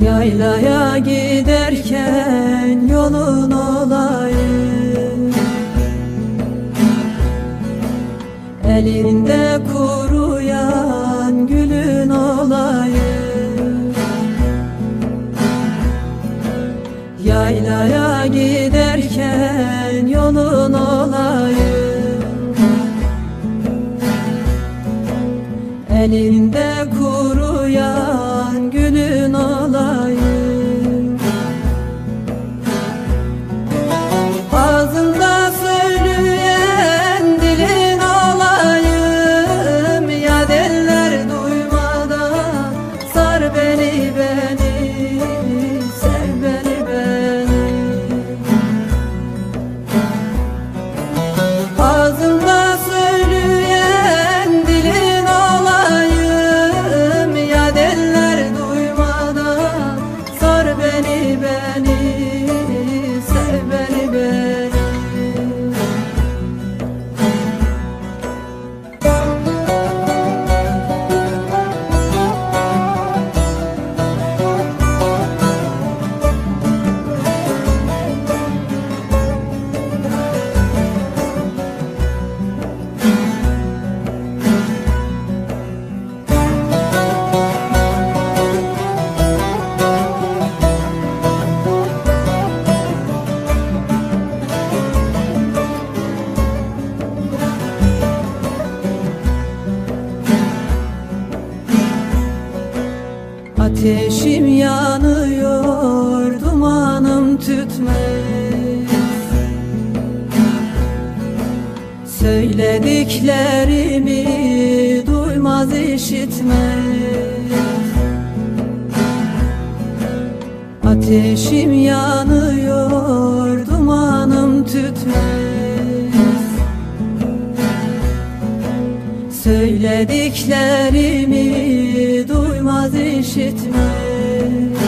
Yaylaya giderken yolun olayım Elinde kuruyan gülün olayım Yaylaya giderken yolun olayım Elinde kuruyan gülün olayım Ateşim yanıyor, dumanım tütmez. Söylediklerimi duymaz işitmez. Ateşim yanıyor, dumanım Söylediklerimi duymaz işitmez